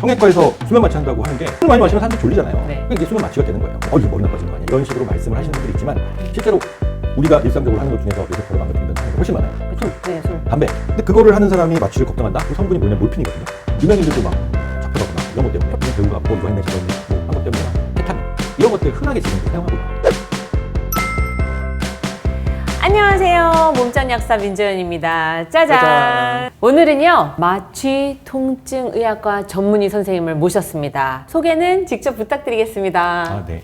성형외과에서 수면 마취 한다고 하는 게 술 많이 마시면 사람들이 졸리잖아요. 네. 그게 이제 수면 마취가 되는 거예요. 어, 이거 머리 나빠지는 거 아니야? 이런 식으로 말씀을 하시는 분들이 있지만 실제로 우리가 일상적으로 하는 것 중에서 뇌세포를 망가뜨리는 게 훨씬 많아요. 그쵸? 네, 술. 담배. 근데 그거를 하는 사람이 마취를 걱정한다? 그 성분이 뭐냐? 몰핀이거든요. 유명인들도 막 잡혀가거나 이런 것 때문에 이 배우가 뭐 이거 했네 저거 했네 뭐한 것 때문에 막 케타민 이런 것들 흔하게 지금 사용하고 있거든요. 몸짱 약사 민재현입니다. 짜잔. 짜잔. 오늘은요, 마취 통증 의학과 전문의 선생님을 모셨습니다. 소개는 직접 부탁드리겠습니다. 아, 네.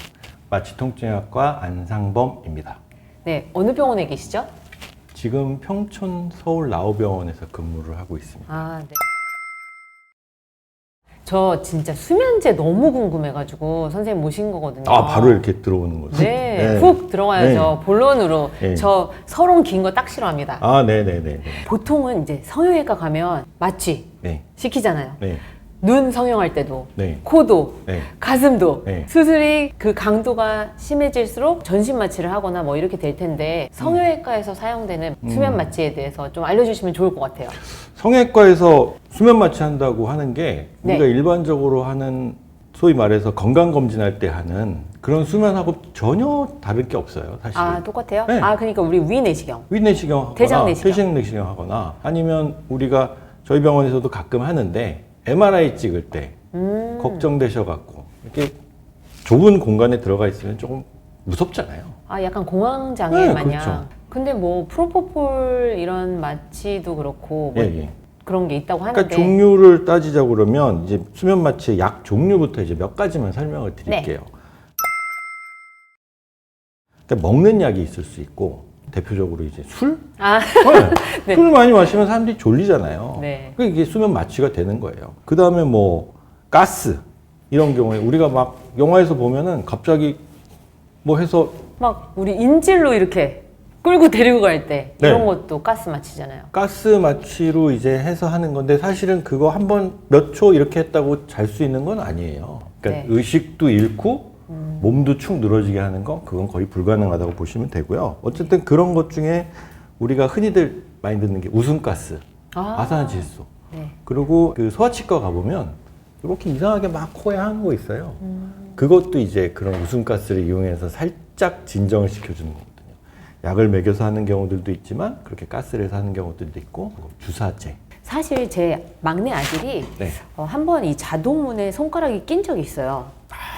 마취통증학과 안상범입니다. 네, 어느 병원에 계시죠? 지금 평촌 서울 라오병원에서 근무를 하고 있습니다. 아, 네. 저 진짜 수면제 너무 궁금해가지고 선생님 모신 거거든요. 아, 바로 이렇게 들어오는 거죠? 네, 훅 들어가야죠. 본론으로. 네. 저 서론 긴 거 딱 싫어합니다. 아, 네네네. 보통은 이제 성형외과 가면 마취 네. 시키잖아요. 네. 눈 성형할 때도, 네. 코도, 네. 가슴도 네. 수술이 그 강도가 심해질수록 전신 마취를 하거나 뭐 이렇게 될 텐데 성형외과에서 사용되는 음. 수면 마취에 대해서 좀 알려주시면 좋을 것 같아요. 성형외과에서 수면 마취 한다고 하는 게 네. 우리가 일반적으로 하는 소위 말해서 건강 검진할 때 하는 그런 수면하고 전혀 다를 게 없어요, 사실. 아 똑같아요? 네. 아 그러니까 우리 위 내시경. 윗내시경 하거나 대장 내시경. 퇴식 내시경 하거나 아니면 우리가 저희 병원에서도 가끔 하는데 MRI 찍을 때 음. 걱정되셔갖고 이렇게 좁은 공간에 들어가 있으면 조금 무섭잖아요. 아 약간 공황 장애 네, 마냥. 그렇죠. 근데 뭐 프로포폴 이런 마취도 그렇고 뭐 예, 예. 그런 게 있다고 하는데. 그러니까 종류를 따지자 그러면 이제 수면 마취의 약 종류부터 이제 몇 가지만 설명을 드릴게요. 네. 그러니까 먹는 약이 있을 수 있고 대표적으로 이제 술? 아 네. 술 많이 마시면 사람들이 졸리잖아요. 네. 그 이게 수면 마취가 되는 거예요. 그 다음에 뭐 가스 이런 경우에 우리가 막 영화에서 보면은 갑자기 뭐 해서 막 우리 인질로 이렇게 끌고 데리고 갈때 네. 이런 것도 가스 마취잖아요. 가스 마취로 이제 해서 하는 건데 사실은 그거 한 번 몇 초 이렇게 했다고 잘 수 있는 건 아니에요. 그러니까 네. 의식도 잃고 몸도 축 늘어지게 하는 건 그건 거의 불가능하다고 보시면 되고요. 어쨌든 그런 것 중에 우리가 흔히들 많이 듣는 게 웃음가스, 아. 아산화질소. 네. 그리고 그 소아치과 가보면 이렇게 이상하게 막 코에 하는 거 있어요. 그것도 이제 그런 웃음가스를 이용해서 살짝 진정을 시켜주는 거거든요. 약을 먹여서 하는 경우들도 있지만 그렇게 가스를 해서 하는 경우들도 있고 주사제. 사실 제 막내 아들이 네. 어, 한번 이 자동문에 손가락이 낀 적이 있어요.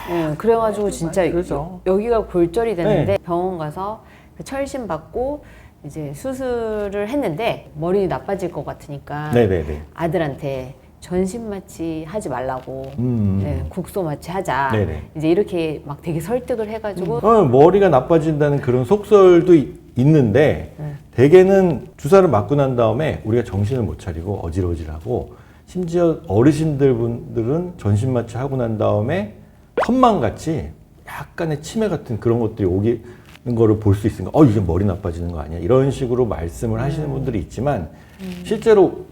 네, 그래가지고 진짜 그렇죠. 여- 여기가 골절이 되는데 네. 병원 가서 그 철심 받고 이제 수술을 했는데 머리 나빠질 것 같으니까 네네네. 아들한테 전신 마취 하지 말라고 음. 네, 국소 마취 하자 네네. 이제 이렇게 막 되게 설득을 해가지고 어, 머리가 나빠진다는 그런 속설도 이- 있는데 네. 대개는 주사를 맞고 난 다음에 우리가 정신을 못 차리고 어질어질하고 심지어 어르신들 분들은 전신 마취 하고 난 다음에 헛만 같이 약간의 치매 같은 그런 것들이 오기는 거를 볼 수 있으니까 어 이게 머리 나빠지는 거 아니야 이런 식으로 말씀을 하시는 분들이 있지만 실제로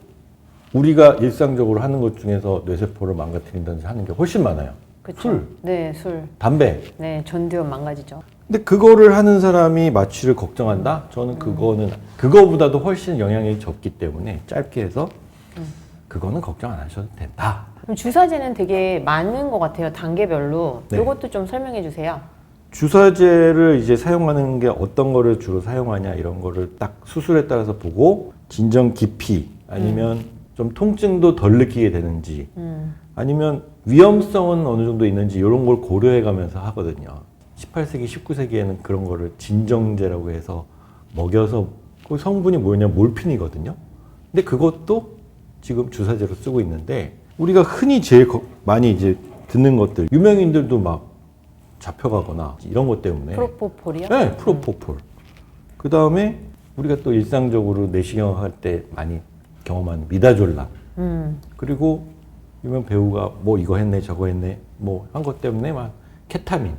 우리가 일상적으로 하는 것 중에서 뇌세포를 망가뜨린다든지 하는 게 훨씬 많아요. 그쵸? 술, 네, 술. 담배, 네, 전두엽 망가지죠. 근데 그거를 하는 사람이 마취를 걱정한다? 저는 그거는 그거보다도 훨씬 영향이 적기 때문에 짧게 해서 그거는 걱정 안 하셔도 된다. 그럼 주사제는 되게 많은 것 같아요. 단계별로. 네. 이것도 좀 설명해 주세요. 주사제를 이제 사용하는 게 어떤 거를 주로 사용하냐 이런 거를 딱 수술에 따라서 보고 진정 깊이 아니면 좀 통증도 덜 느끼게 되는지 음. 아니면 위험성은 어느 정도 있는지 이런 걸 고려해 가면서 하거든요. 18세기, 19세기에는 그런 거를 진정제라고 해서 먹여서 그 성분이 뭐냐 몰핀이거든요. 근데 그것도 지금 주사제로 쓰고 있는데 우리가 흔히 제일 거- 많이 이제 듣는 것들 유명인들도 막 잡혀가거나 이런 것 때문에 프로포폴이요? 네, 프로포폴. 그 다음에 우리가 또 일상적으로 내시경 할 때 많이 경험하는 미다졸라. 음. 그리고 유명 배우가 뭐 이거 했네 저거 했네 뭐 한 것 때문에 막 케타민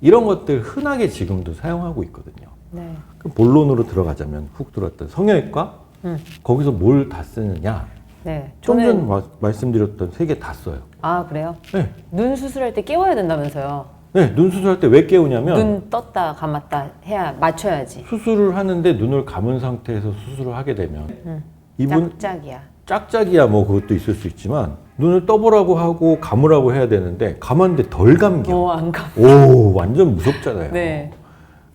이런 것들 흔하게 지금도 사용하고 있거든요. 네. 그 본론으로 들어가자면 훅 들어왔던 성형외과 음. 거기서 뭘 다 쓰느냐 네. 좀 저는 전 마- 말씀드렸던 세 개 다 써요. 아, 그래요? 네, 눈 수술할 때 깨워야 된다면서요. 네, 눈 수술할 때 왜 깨우냐면 눈 떴다 감았다 해야 맞춰야지. 수술을 하는데 눈을 감은 상태에서 수술을 하게 되면 음. 이분 짝짝이야. 짝짝이야 뭐 그것도 있을 수 있지만 눈을 떠보라고 하고 감으라고 해야 되는데 감았는데 덜 감겨. 어, 안 가. 오, 완전 무섭잖아요. 네.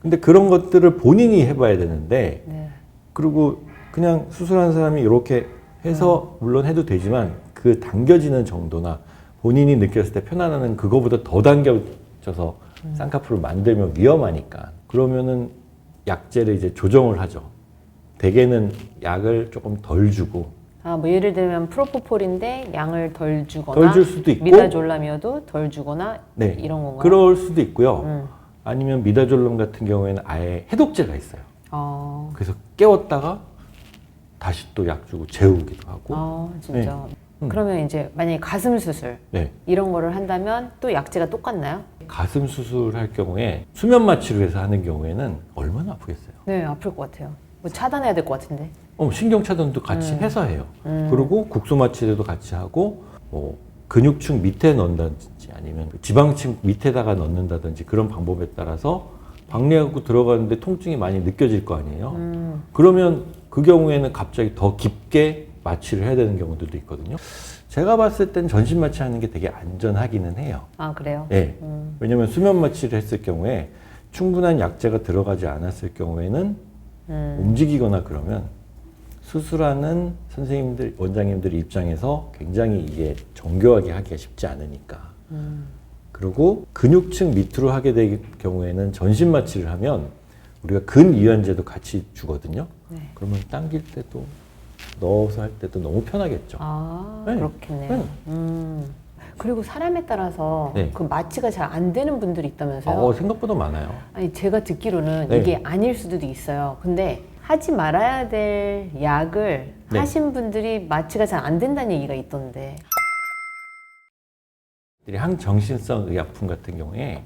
근데 그런 것들을 본인이 해봐야 되는데 네. 그리고 그냥 수술한 사람이 이렇게 해서 물론 해도 되지만 그 당겨지는 정도나 본인이 느꼈을 때 편안함은 그거보다 더 당겨져서 쌍꺼풀을 만들면 위험하니까 그러면은 약제를 이제 조정을 하죠. 대개는 약을 조금 덜 주고 아, 뭐 예를 들면 프로포폴인데 양을 덜 주거나 덜 줄 수도 있고 미다졸람이어도 덜 주거나 네 이런 건가요? 그럴 수도 있고요. 음. 아니면 미다졸럼 같은 경우에는 아예 해독제가 있어요. 어. 그래서 깨웠다가 다시 또 약 주고 재우기도 하고 아, 진짜. 음. 그러면 이제 만약에 가슴 수술 네. 이런 거를 한다면 또 약제가 똑같나요? 가슴 수술할 경우에 수면 마취를 해서 하는 경우에는 얼마나 아프겠어요. 네, 아플 것 같아요. 뭐 차단해야 될 것 같은데. 어, 신경 차단도 같이 음. 해서 해요. 음. 그리고 국소 마취도 같이 하고 뭐 근육층 밑에 넣는다든지 아니면 지방층 밑에다가 넣는다든지 그런 방법에 따라서 방리하고 들어가는데 통증이 많이 느껴질 거 아니에요. 음. 그러면 그 경우에는 갑자기 더 깊게 마취를 해야 되는 경우들도 있거든요. 제가 봤을 땐 전신 마취하는 게 되게 안전하기는 해요. 아, 그래요? 예. 음. 왜냐면 수면 마취를 했을 경우에 충분한 약제가 들어가지 않았을 경우에는 음. 움직이거나 그러면 수술하는 선생님들, 원장님들 입장에서 굉장히 이게 정교하게 하기가 쉽지 않으니까. 음. 그리고 근육층 밑으로 하게 될 경우에는 전신 마취를 하면 우리가 근이완제도 같이 주거든요. 네. 그러면 당길 때도 넣어서 할 때도 너무 편하겠죠. 아, 네. 그렇겠네요. 네. 음. 그리고 사람에 따라서 네. 그 마취가 잘 안 되는 분들이 있다면서요? 어, 생각보다 많아요. 아니 제가 듣기로는 네. 이게 아닐 수도 있어요. 근데 하지 말아야 될 약을 네. 하신 분들이 마취가 잘 안 된다는 얘기가 있던데. 항정신성 의약품 같은 경우에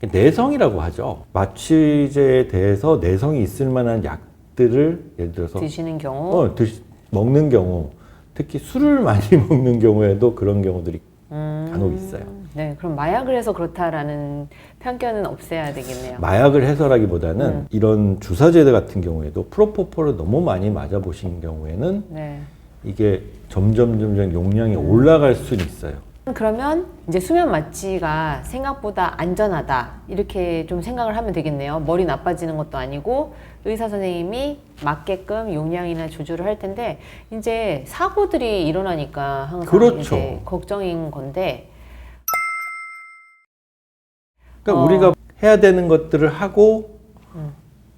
내성이라고 하죠. 마취제에 대해서 내성이 있을 만한 약들을 예를 들어서 드시는 경우 어, 드시, 먹는 경우 특히 술을 많이 먹는 경우에도 그런 경우들이 음, 간혹 있어요. 네, 그럼 마약을 해서 그렇다라는 편견은 없애야 되겠네요. 마약을 해서라기보다는 음. 이런 주사제 같은 경우에도 프로포폴을 너무 많이 맞아 보신 경우에는 네. 이게 점점 점점 용량이 음. 올라갈 수는 있어요. 그러면 이제 수면 마취가 생각보다 안전하다 이렇게 좀 생각을 하면 되겠네요. 머리 나빠지는 것도 아니고 의사 선생님이 맞게끔 용량이나 조절을 할 텐데 이제 사고들이 일어나니까 항상 그렇죠. 이제 걱정인 건데 그러니까 어. 우리가 해야 되는 것들을 하고 음.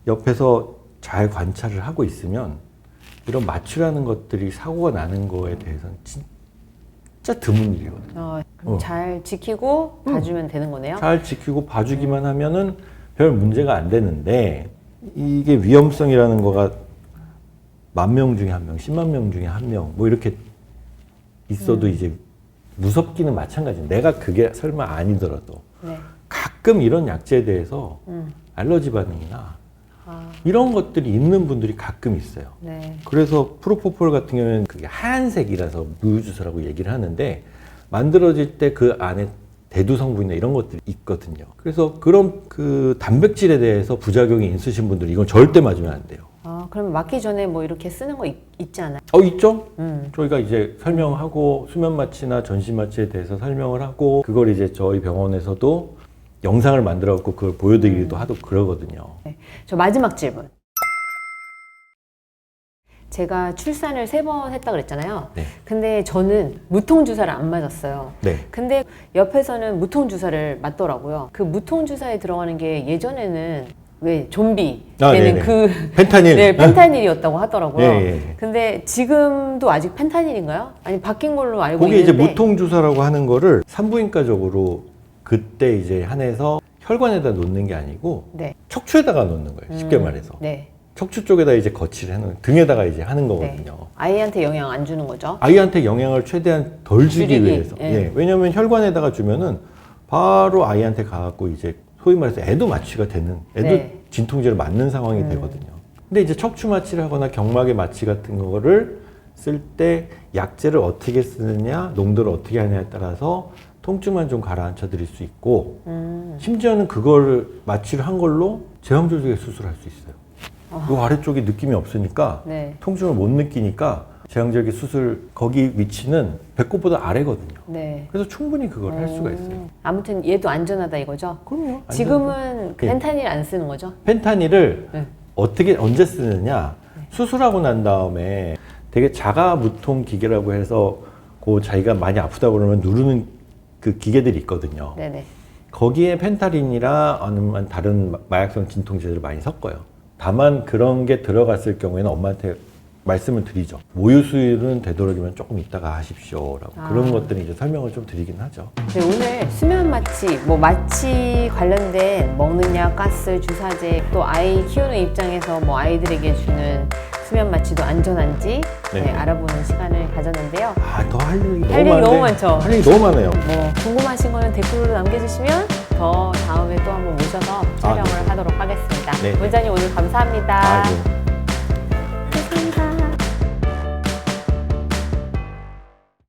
옆에서 잘 관찰을 하고 있으면 이런 마취라는 것들이 사고가 나는 거에 대해서는 진짜 드문 일이거든요. 어, 그럼 어. 잘 지키고 봐주면 되는 거네요. 잘 지키고 봐주기만 하면은 별 문제가 안 되는데 이게 위험성이라는 거가 만 명 중에 한 명, 10만 명 중에 한 명, 뭐 이렇게 있어도 음. 이제 무섭기는 마찬가지. 내가 그게 설마 아니더라도 네. 가끔 이런 약제에 대해서 음. 알러지 반응이나 아, 이런 것들이 있는 분들이 가끔 있어요. 네. 그래서 프로포폴 같은 경우에는 그게 하얀색이라서 무유주사라고 얘기를 하는데 만들어질 때 그 안에 대두 성분이나 이런 것들이 있거든요. 그래서 그런 그 단백질에 대해서 부작용이 있으신 분들은 이건 절대 맞으면 안 돼요. 아, 그럼 맞기 전에 뭐 이렇게 쓰는 거 있, 있지 않아요? 어 있죠? 음. 저희가 이제 설명하고 수면 마취나 전신 마취에 대해서 설명을 하고 그걸 이제 저희 병원에서도 영상을 만들어 갖고 그걸 보여드리기도 하고 그러거든요. 네. 저 마지막 질문. 제가 출산을 세 번 했다 그랬잖아요. 네. 근데 저는 무통 주사를 안 맞았어요. 네. 근데 옆에서는 무통 주사를 맞더라고요. 그 무통 주사에 들어가는 게 예전에는 왜 좀비 아, 되는 네네. 그 펜타닐. 네, 펜타닐이었다고 하더라고요. 예, 예, 예. 근데 지금도 아직 펜타닐인가요? 아니 바뀐 걸로 알고 그게 이제 있는데 무통 주사라고 하는 거를 산부인과적으로 그때 이제 한해서 혈관에다 놓는 게 아니고 네. 척추에다가 놓는 거예요. 쉽게 음, 말해서 네. 척추 쪽에다 이제 거치를 해놓은 등에다가 이제 하는 거거든요. 아이한테 영향 안 주는 거죠. 아이한테 영향을 최대한 덜 주기 줄이기, 위해서. 예. 예. 왜냐하면 혈관에다가 주면은 바로 아이한테 가갖고 이제 소위 말해서 애도 마취가 되는 애도 네. 진통제를 맞는 상황이 음. 되거든요. 근데 이제 척추 마취를 하거나 경막의 마취 같은 거를 쓸 때 약제를 어떻게 쓰느냐, 농도를 어떻게 하냐에 따라서 통증만 좀 가라앉혀 드릴 수 있고 음. 심지어는 그걸 마취를 한 걸로 제왕 조직에 수술할 수 있어요. 아. 이 아래쪽이 느낌이 없으니까 네. 통증을 못 느끼니까 제왕절개 수술 거기 위치는 배꼽보다 아래거든요. 네. 그래서 충분히 그걸 할 수가 있어요. 음, 아무튼 얘도 안전하다 이거죠. 그럼요. 지금은 예. 펜타닐 안 쓰는 거죠? 펜타닐을 네. 어떻게 언제 쓰느냐? 수술하고 난 다음에 되게 자가 무통 기계라고 해서 그 자기가 많이 아프다 그러면 누르는 그 기계들이 있거든요. 네네. 거기에 펜타린이나 아니면 다른 마- 마약성 진통제들을 많이 섞어요. 다만 그런 게 들어갔을 경우에는 엄마한테 말씀을 드리죠. 모유 수유는 되도록이면 조금 이따가 하십시오라고 아. 그런 것들은 이제 설명을 좀 드리긴 하죠. 네, 오늘 수면 마취, 뭐 마취 관련된 먹는 약, 가스, 주사제, 또 아이 키우는 입장에서 뭐 아이들에게 주는 수면 마취도 안전한지 네. 네, 알아보는 시간을 가졌는데요. 아, 더 할 일이 너무 할 일이. 너무 많죠. 할 일이 너무 많아요. 뭐 궁금하신 거는 댓글로 남겨주시면 더 다음에 또 한번 모셔서 촬영을 네. 하도록 하겠습니다. 네. 원장님 오늘 감사합니다. 아이고,